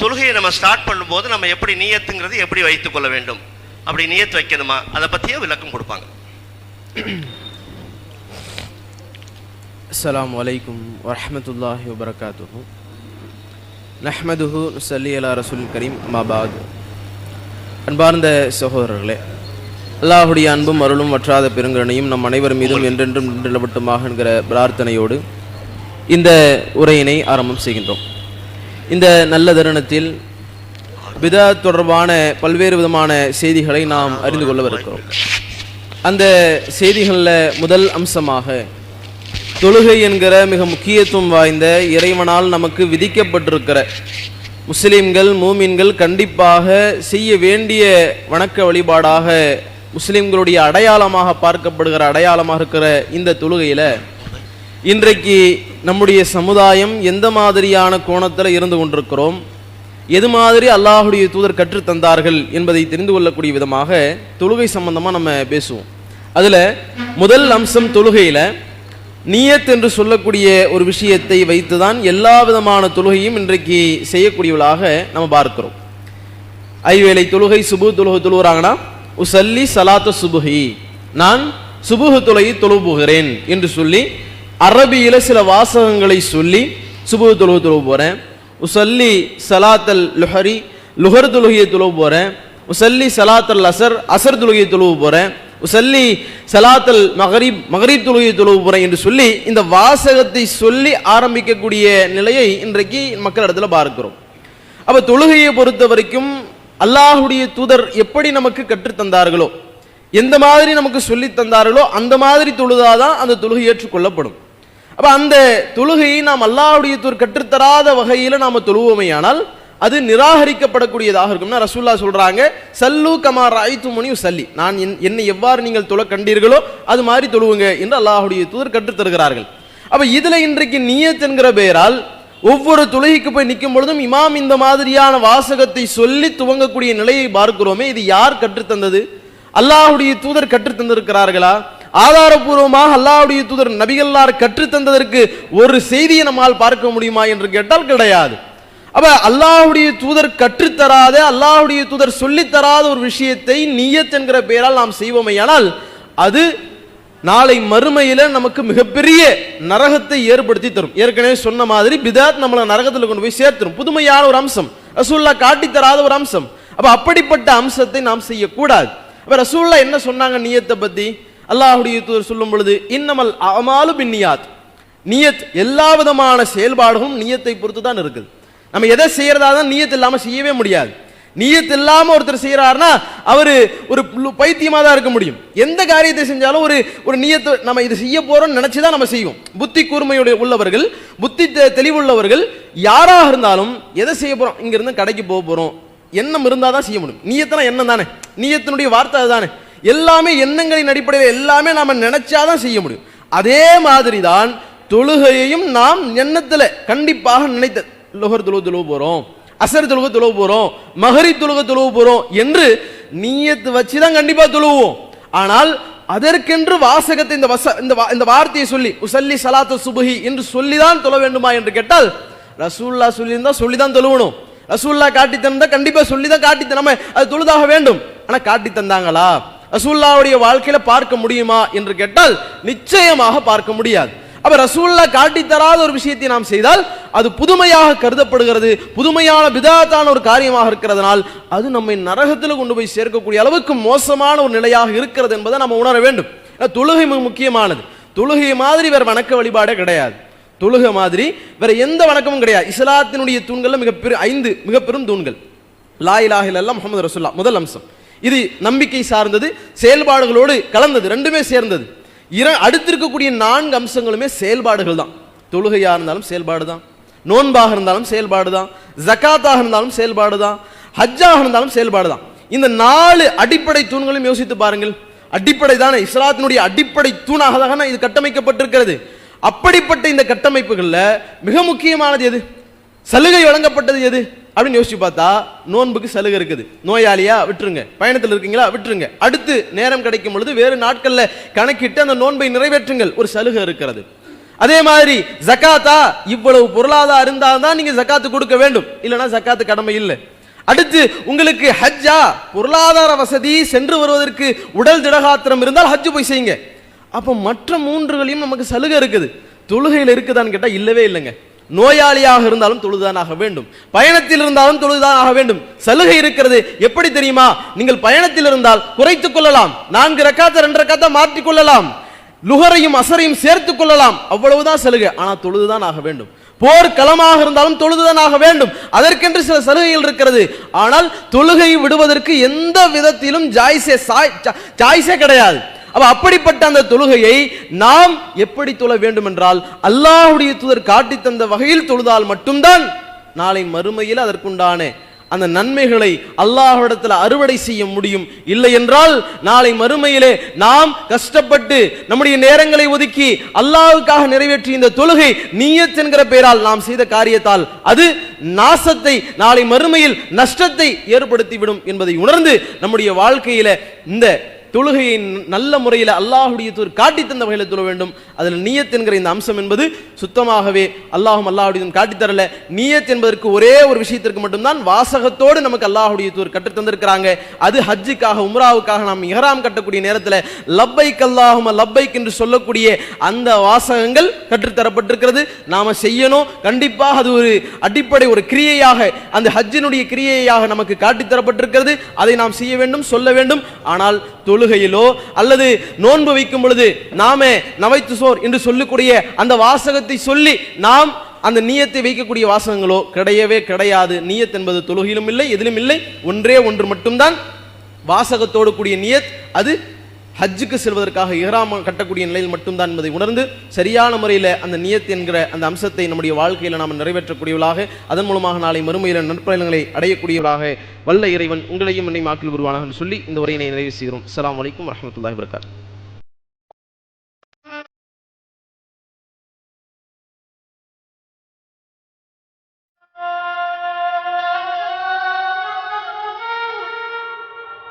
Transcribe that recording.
தொழுகையை நம்ம ஸ்டார்ட் பண்ணும்போது நம்ம எப்படி நீயத்துங்கிறது எப்படி வைத்துக் கொள்ள வேண்டும்? அப்படி நீயத்து வைக்கணுமா? அதை பற்றியே விளக்கம் கொடுப்பாங்க. அஸ்லாம் வலைக்கும் வரமத்துல்லாஹி வபரகாத்து நஹ்மதுஹு சல்லி அலா ரசூல் கரீம் மபாத் அன்பார்ந்த சகோதரர்களே அல்லாஹுடைய அன்பும் அருளும் வற்றாத பெருங்கரணையும் நம் அனைவரும் மீதும் என்றென்றும் நிலவட்டுமாக பிரார்த்தனையோடு இந்த உரையினை ஆரம்பம் செய்கின்றோம். இந்த நல்ல தருணத்தில் பிதா தொடர்பான பல்வேறு விதமான செய்திகளை நாம் அறிந்து கொள்ளவிருக்கிறோம். அந்த செய்திகளில் முதல் அம்சமாக தொழுகை என்கிற மிக முக்கியத்துவம் வாய்ந்த இறைவனால் நமக்கு விதிக்கப்பட்டிருக்கிற முஸ்லிம்கள் மூமின்கள் கண்டிப்பாக செய்ய வேண்டிய வணக்க வழிபாடாக முஸ்லிம்களுடைய அடையாளமாக பார்க்கப்படுகிற அடையாளமாக இருக்கிற இந்த தொழுகையில் இன்றைக்கு நம்முடைய சமுதாயம் எந்த மாதிரியான கோணத்தில் இருந்து கொண்டிருக்கிறோம்? எது மாதிரி அல்லாஹுடைய தூதர் கற்று தந்தார்கள் என்பதை தெரிந்து கொள்ளக்கூடிய விதமாக தொழுகை சம்பந்தமாக நம்ம பேசுவோம். அதில் முதல் அம்சம் தொழுகையில் நீயத் என்று சொல்லக்கூடிய ஒரு விஷயத்தை வைத்து தான் எல்லா விதமான தொழுகையும் இன்றைக்கு செய்யக்கூடியவளாக நம்ம பார்க்கிறோம். ஐவேளை தொழுகை சுபு தொழுகை தொழுகிறாங்கன்னா உசல்லி சலாத்த சுபுகி நான் சுபுகு தொழுகை தொழுபுகிறேன் என்று சொல்லி அரபியில சில வாசகங்களை சொல்லி சுபு தொழுகை தொழுவு போகிறேன் உசல்லி சலாத்தல் லுஹரி லுஹர் தொழுகையை தொழுவு போகிறேன் உசல்லி சலாத்தல் அசர் அசர் தொழுகையை தொழுவு போகிறேன் உசல்லி சலாத்தல் மகரீப் மகரீப் தொழுகையை தொழுவு போகிறேன் என்று சொல்லி இந்த வாசகத்தை சொல்லி ஆரம்பிக்கக்கூடிய நிலையை இன்றைக்கு மக்கள் இடத்துல பார்க்கிறோம். அப்போ தொழுகையை பொறுத்த வரைக்கும் அல்லாஹுடைய தூதர் எப்படி நமக்கு கற்றுத் தந்தார்களோ எந்த மாதிரி நமக்கு சொல்லி தந்தார்களோ அந்த மாதிரி தொழுதாதான் அந்த தொழுகை ஏற்றுக்கொள்ளப்படும் அப்போ அந்த தொழுகையை நாம் அல்லாஹுடைய தூர் கற்றுத்தராத வகையில் நாம் தொழுவோமையானால் அது நிராகரிக்கப்படக்கூடியதாக இருக்கும்னா ரசூல்லா சொல்கிறாங்க சல்லு கமார் ஐத்து முனி சல்லி நான் என்- என்னை எவ்வாறு நீங்கள் தொழ கண்டீர்களோ அது மாதிரி தொழுவுங்க என்று அல்லாஹுடைய தூதர் கற்றுத்தருகிறார்கள். அப்போ இதில் இன்றைக்கு நியத் என்கிற பெயரால் ஒவ்வொரு தொழுகைக்கு போய் நிற்கும் பொழுதும் இமாம் இந்த மாதிரியான வாசகத்தை சொல்லி துவங்கக்கூடிய நிலையை பார்க்கிறோமே இது யார் கற்றுத்தந்தது? அல்லாஹுடைய தூதர் கற்றுத்தந்திருக்கிறார்களா? ஆதாரபூர்வமாக அல்லாவுடைய தூதர் நபிகள்லார் கற்றுத் தந்ததற்கு ஒரு செய்தியை நம்மால் பார்க்க முடியுமா என்று கேட்டால் கிடையாது. அப்ப அல்லாஹுடைய தூதர் கற்றுத்தராத அல்லாஹுடைய தூதர் சொல்லித்தராத ஒரு விஷயத்தை நீயத் என்கிற பெயரால் நாம் செய்வோமையானால் அது நாளை மறுமையில நமக்கு மிகப்பெரிய நரகத்தை ஏற்படுத்தி தரும். ஏற்கனவே சொன்ன மாதிரி பிதாத் நம்மளை நரகத்தில் கொண்டு போய் சேர்த்துரும். புதுமையான ஒரு அம்சம். ரசூல்லா காட்டித்தராத ஒரு அம்சம். அப்ப அப்படிப்பட்ட அம்சத்தை நாம் செய்யக்கூடாது. அப்ப ரசூல்லா என்ன சொன்னாங்க நீயத்தை பத்தி? அல்லாஹுடைய தூதர் சொல்லும் பொழுது இன்னமல் அமாலு பின் நியாத் நியத் எல்லா விதமான செயல்பாடுகளும் நியத்தை பொறுத்து தான் இருக்குது. நம்ம எதை செய்யறதா தான் நியத் இல்லாமல் செய்யவே முடியாது. நியத் இல்லாமல் ஒருத்தர் செய்யறாருன்னா அவர் ஒரு பைத்தியமாக தான் இருக்க முடியும். எந்த காரியத்தை செஞ்சாலும் ஒரு ஒரு நியத்தை நம்ம இது செய்ய போகிறோம்னு நினச்சி தான் நம்ம செய்வோம். புத்தி கூர்மையுடைய உள்ளவர்கள் புத்தி தெளிவுள்ளவர்கள் யாராக இருந்தாலும் எதை செய்ய போகிறோம் இங்கேருந்து கடைக்கு போக போகிறோம் எண்ணம் இருந்தால் தான் செய்ய முடியும். நியத்தனா எண்ணம் தானே. நியத்தினுடைய வார்த்தை அதுதானே. எல்லாமே எண்ணங்களின் அடிப்படையில் எல்லாமே நாம் நினைச்சாதான் செய்ய முடியும். அதே மாதிரி தான் தொழுகையையும் நாம் எண்ணத்தில் கண்டிப்பாக நினைத்த லுகர் தொழுவு தொழுவு போகிறோம் அசர் தொழுக தொழுவு போகிறோம் மகரி தொழுக தொழுவு போகிறோம் என்று நீயத்து வச்சு தான் கண்டிப்பாக தொழுவோம். ஆனால் அதற்கென்று வாசகத்தை இந்த வச இந்த வா- இந்த வார்த்தையை சொல்லி உசல்லி சலாத்து சுபுகி என்று சொல்லிதான் தொழ வேண்டுமா என்று கேட்டால் ரசூல்லா சொல்லியிருந்தா சொல்லி தான் தொழுவணும். ரசூல்லா காட்டி தந்தா கண்டிப்பா சொல்லி தான் காட்டி நம்ம அது தொழுதாக வேண்டும். ஆனா காட்டி தந்தாங்களா ரசூல்லாவுடைய வாழ்க்கையில பார்க்க முடியுமா என்று கேட்டால் நிச்சயமாக பார்க்க முடியாது. அப்ப ரசூல்லா காட்டி தராத ஒரு விஷயத்தை நாம் செய்தால் அது புதுமையாக கருதப்படுகிறது புதுமையான விதாத்தான ஒரு காரியமாக இருக்கிறதுனால் அது நம்மை நரகத்தில் கொண்டு போய் சேர்க்கக்கூடிய அளவுக்கு மோசமான ஒரு நிலையாக இருக்கிறது என்பதை நம்ம உணர வேண்டும். தொழுகை மிக முக்கியமானது. தொழுகை மாதிரி வேற வணக்க வழிபாடே கிடையாது. தொழுகை மாதிரி வேற எந்த வணக்கமும் கிடையாது. இஸ்லாத்தினுடைய தூண்கள்ல மிக ஐந்து மிக பெரும் தூண்கள். லா இலாஹ இல்லல்லாஹ் முதல் அம்சம். இது நம்பிக்கை சார்ந்தது செயல்பாடுகளோடு கலந்தது ரெண்டுமே சேர்ந்தது. இர அடுத்திருக்கக்கூடிய நான்கு அம்சங்களுமே செயல்பாடுகள் தான். தொழுகையாக இருந்தாலும் செயல்பாடு தான். நோன்பாக இருந்தாலும் செயல்பாடு தான். ஜக்காத்தாக இருந்தாலும் செயல்பாடு தான். ஹஜ்ஜாக இருந்தாலும் செயல்பாடு தான். இந்த நாலு அடிப்படை தூண்களையும் யோசித்து பாருங்கள். அடிப்படை தானே? இஸ்லாத்தினுடைய அடிப்படை தூணாக தானே இது கட்டமைக்கப்பட்டிருக்கிறது. அப்படிப்பட்ட இந்த கட்டமைப்புகளில் மிக முக்கியமானது எது? சலுகை வழங்கப்பட்டது எது? அப்படின்னு யோசிச்சு பார்த்தா நோன்புக்கு சலுகை இருக்குது. நோயாளியா விட்டுருங்க. பயணத்தில் இருக்கீங்களா விட்டுருங்க. அடுத்து நேரம் கிடைக்கும் பொழுது வேறு நாட்கள்ல கணக்கிட்டு அந்த நோன்பை நிறைவேற்றுங்கள். ஒரு சலுகை இருக்கிறது. அதே மாதிரி ஜக்காத்தா இவ்வளவு பொருளாதாரம் இருந்தால் தான் நீங்க ஜக்காத்து கொடுக்க வேண்டும். இல்லைன்னா ஜக்காத்து கடமை இல்லை. அடுத்து உங்களுக்கு ஹஜ்ஜா பொருளாதார வசதி சென்று வருவதற்கு உடல் திடகாத்திரம் இருந்தால் ஹஜ் போய் செய்யுங்க. அப்போ மற்ற மூன்றுகளையும் நமக்கு சலுகை இருக்குது. தொழுகையில் இருக்குதான்னு கேட்டால் இல்லவே இல்லைங்க. நோயாளியாக இருந்தாலும் தொழுதுதான் ஆக வேண்டும். பயணத்தில் இருந்தாலும் தொழுதுதான் ஆக வேண்டும். சலுகை இருக்கிறது. எப்படி தெரியுமா? நீங்கள் பயணத்தில் இருந்தால் குறைத்துக் கொள்ளலாம். நான்கு ரக்காத்த ரெண்டு ரக்காத்த மாற்றிக் கொள்ளலாம். லுகரையும் அசரையும் சேர்த்துக் கொள்ளலாம். அவ்வளவுதான் சலுகை. ஆனா தொழுதுதான் ஆக வேண்டும். போர் களமாக இருந்தாலும் தொழுதுதான் ஆக வேண்டும். அதற்கென்று சில சலுகைகள் இருக்கிறது. ஆனால் தொழுகை விடுவதற்கு எந்த விதத்திலும் ஜாய்ஸே சாய்ஸே கிடையாது. அப்ப அப்படிப்பட்ட அந்த தொழுகையை நாம் எப்படி தொழ வேண்டும் என்றால் அல்லாஹுடைய தூதர் காட்டி தந்த வகையில் தொழுதால் மட்டும்தான் நாளை மறுமையில் அதற்குண்டான அந்த நன்மைகளை அல்லாஹிடத்தில் அறுவடை செய்ய முடியும். இல்லை என்றால் நாளை மறுமையிலே நாம் கஷ்டப்பட்டு நம்முடைய நேரங்களை ஒதுக்கி அல்லாவுக்காக நிறைவேற்றிய இந்த தொழுகை நீயத் என்கிற பெயரால் நாம் செய்த காரியத்தால் அது நாசத்தை நாளை மறுமையில் நஷ்டத்தை ஏற்படுத்திவிடும் என்பதை உணர்ந்து நம்முடைய வாழ்க்கையில இந்த தொழுகையை நல்ல முறையில் அல்லாஹுடைய தூர் காட்டி தந்த வகையில் தொழ வேண்டும். அதில் நீயத் என்கிற இந்த அம்சம் என்பது சுத்தமாகவே அல்லாஹும் அல்லாஹுடைய காட்டித்தரல. நீயத் என்பதற்கு ஒரே ஒரு விஷயத்திற்கு மட்டும்தான் வாசகத்தோடு நமக்கு அல்லாஹுடைய தூர் கற்று தந்திருக்கிறாங்க. அது ஹஜ்ஜுக்காக உம்ராவுக்காக நாம் இஹராம் கட்டக்கூடிய நேரத்தில் லப்பைக் அல்லாஹும் லப்பைக் என்று சொல்லக்கூடிய அந்த வாசகங்கள் கற்றுத்தரப்பட்டிருக்கிறது நாம செய்யணும். கண்டிப்பாக அது ஒரு அடிப்படை ஒரு கிரியையாக அந்த ஹஜ்ஜினுடைய கிரியையாக நமக்கு காட்டித்தரப்பட்டிருக்கிறது அதை நாம் செய்ய வேண்டும் சொல்ல வேண்டும். ஆனால் தொழுகையிலோ அல்லது நோன்பு வைக்கும் பொழுது நாமே நவைத்து சோர் என்று சொல்லக்கூடிய அந்த வாசகத்தை சொல்லி நாம் அந்த நீயத்தை வைக்கக்கூடிய வாசகங்களோ கிடையவே கிடையாது. நீயத் என்பது தொழுகையிலும் இல்லை எதிலும் இல்லை. ஒன்றே ஒன்று மட்டும்தான். வாசகத்தோடு கூடிய நீயத் அது ஹஜ்ஜுக்கு செல்வதற்காக இஹ்ராம் கட்டக்கூடிய நிலையில் மட்டும்தான் என்பதை உணர்ந்து சரியான முறையில் அந்த நியத் என்கிற அந்த அம்சத்தை நம்முடைய வாழ்க்கையில் நாம் நிறைவேற்றக்கூடியவளாக அதன் மூலமாக நாளை மறுமையில் நற்பயணங்களை அடையக்கூடியவளாக வல்ல இறைவன் உங்களையும் என்னை மாக்கில் வருவானாக சொல்லி இந்த உரையினை நிறைவு செய்கிறோம். அஸ்ஸலாமு வலைக்கம் வரமத்துல வரகாத்து